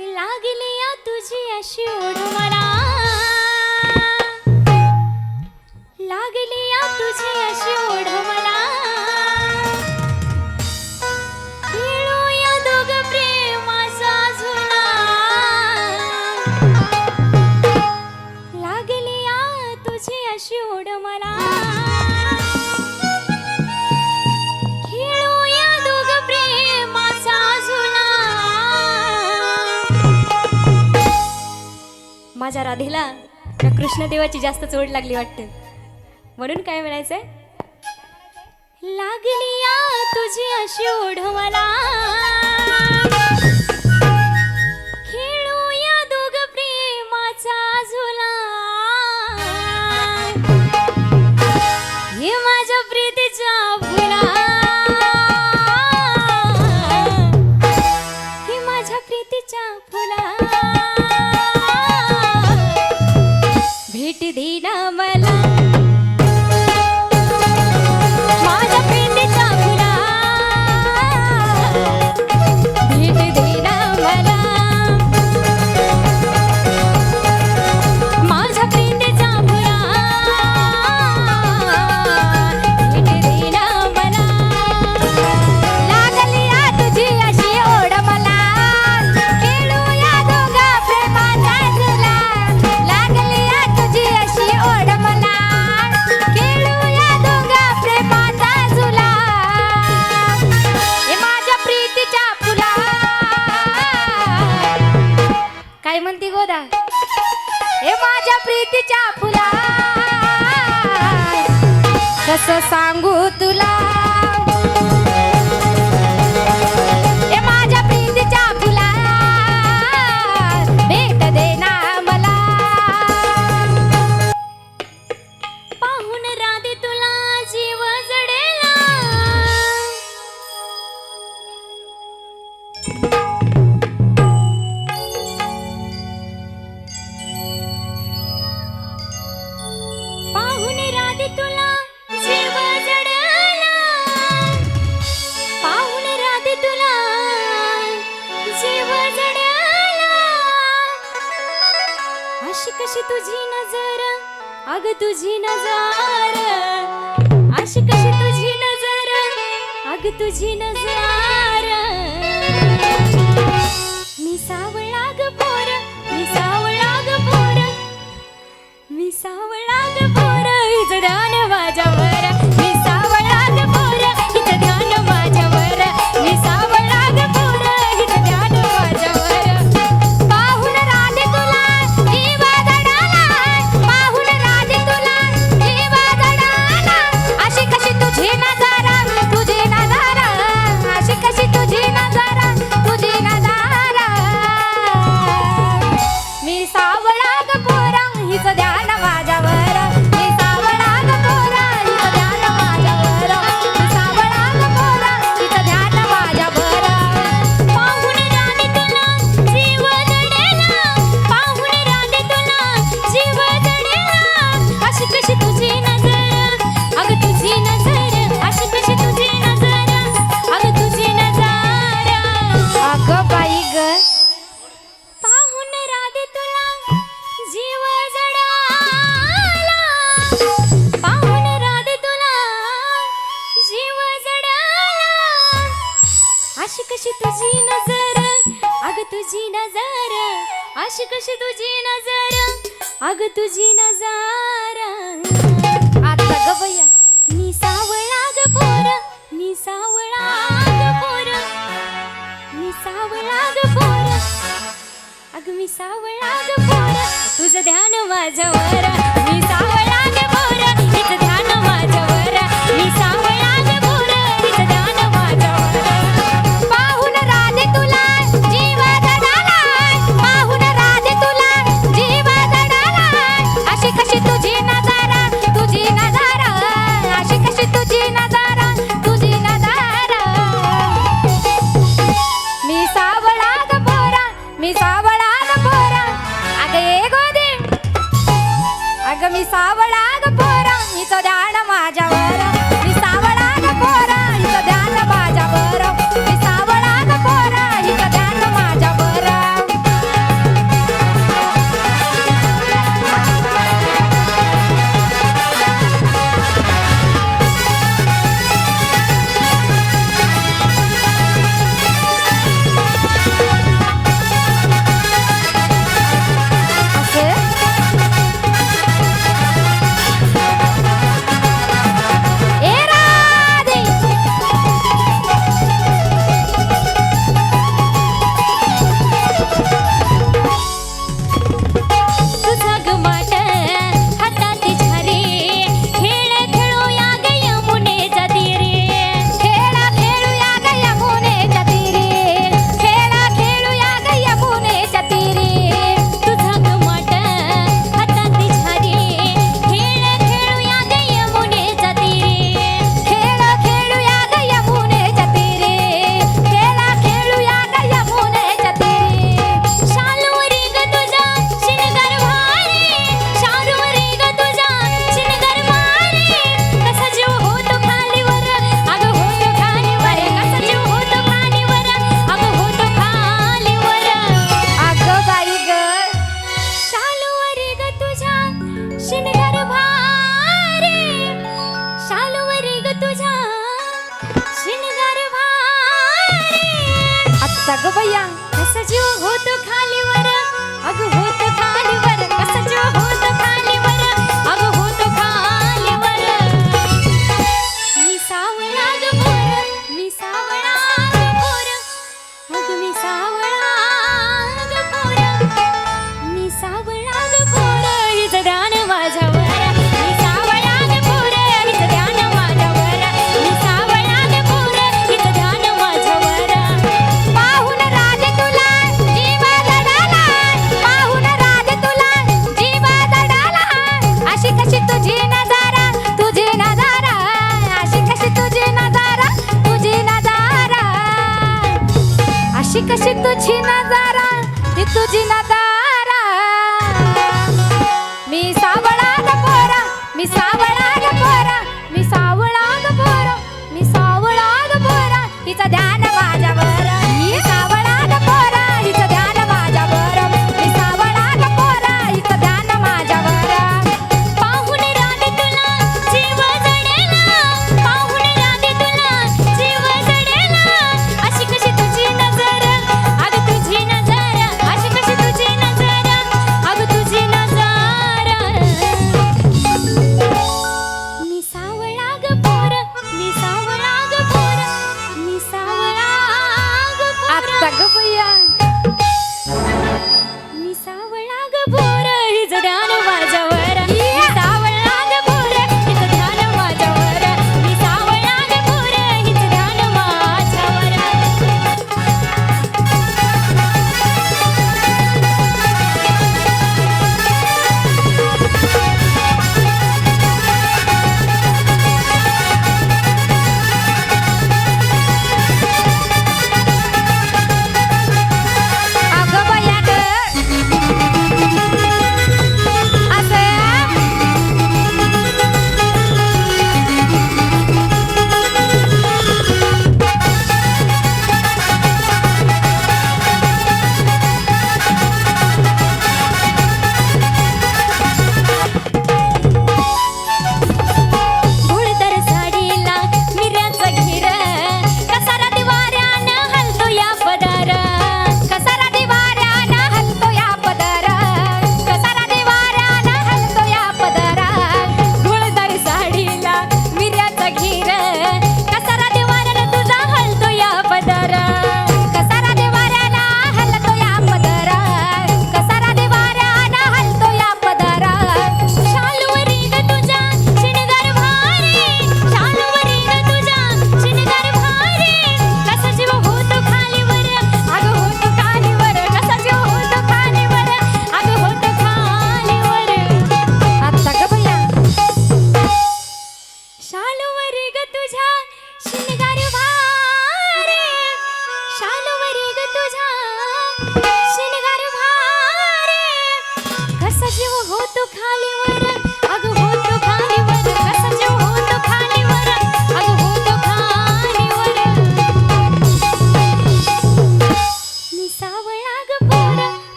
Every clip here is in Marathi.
लागली या तुझी अशी ओढ मला? लागली या तुझी अशी ओढ मला. माझ्या राधेला. त्या कृष्णदेवाची जास्त चोड लागली वाटते. म्हणून काय म्हणायचंय? लागली या तुझी अशी ओढ मला. प्रेमाचा झुला. माझ्या प्रीतीच्या फुला. माझ्या प्रीतीच्या फुला. अशी कशी तुझी नजर? अग तुझी नजर. अशी कशी तुझी नजर? अग तुझी नजर. मी सावळा ग पोर मी सावळा ग पोर. मी सावळा ग पोर इजडान माझ्यावर तुझी नजारा आता गवया मी सावळा ग पोर मी सावळा ग पोर मी सावळा ग पोर. अग मी सावळा ग पोर तुझं ध्यान माझ्यावर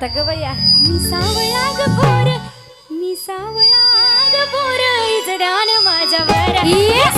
आता गवया मी सावळा गपोर मी सावळा गपोर इजदान माझ्यावर ये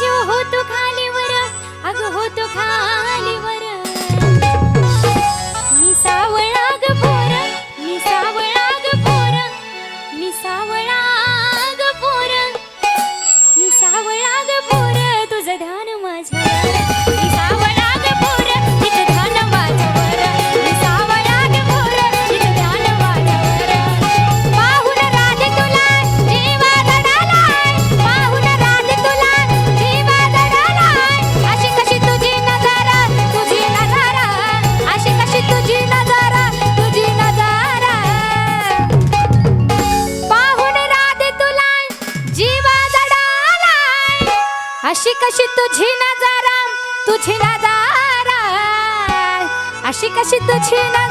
जीव होतो खालीवर अग होतो खालीवर. 去哪？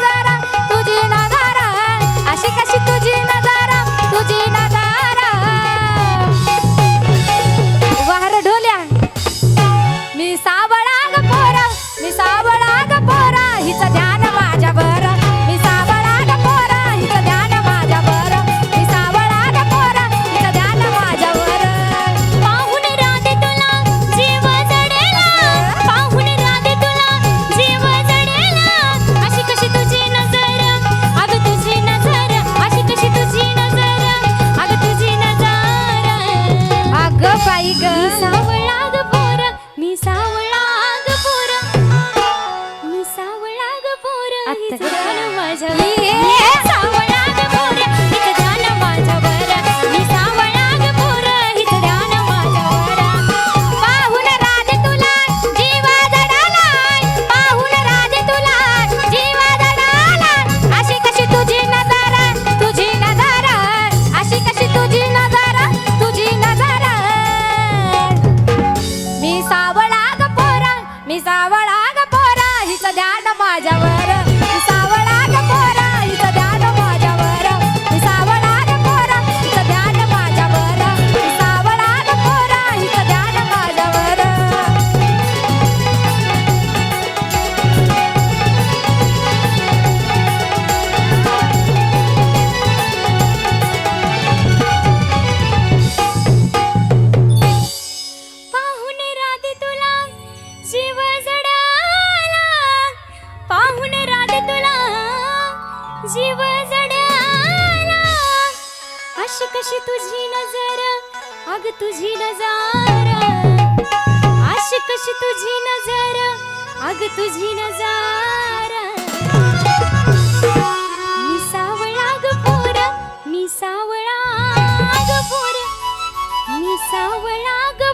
सावळा ग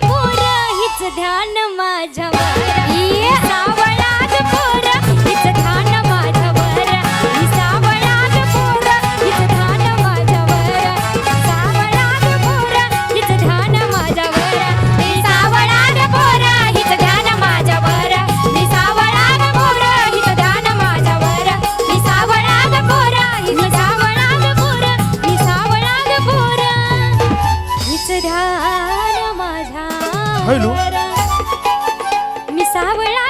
ध्यान माझ्या सावळा ग पोर हिच ध्यान माझ्यावर. ध्यान माझ्यावर. सावळा ग पोर हिच ध्यान ध्यान हॅलो मी सावळा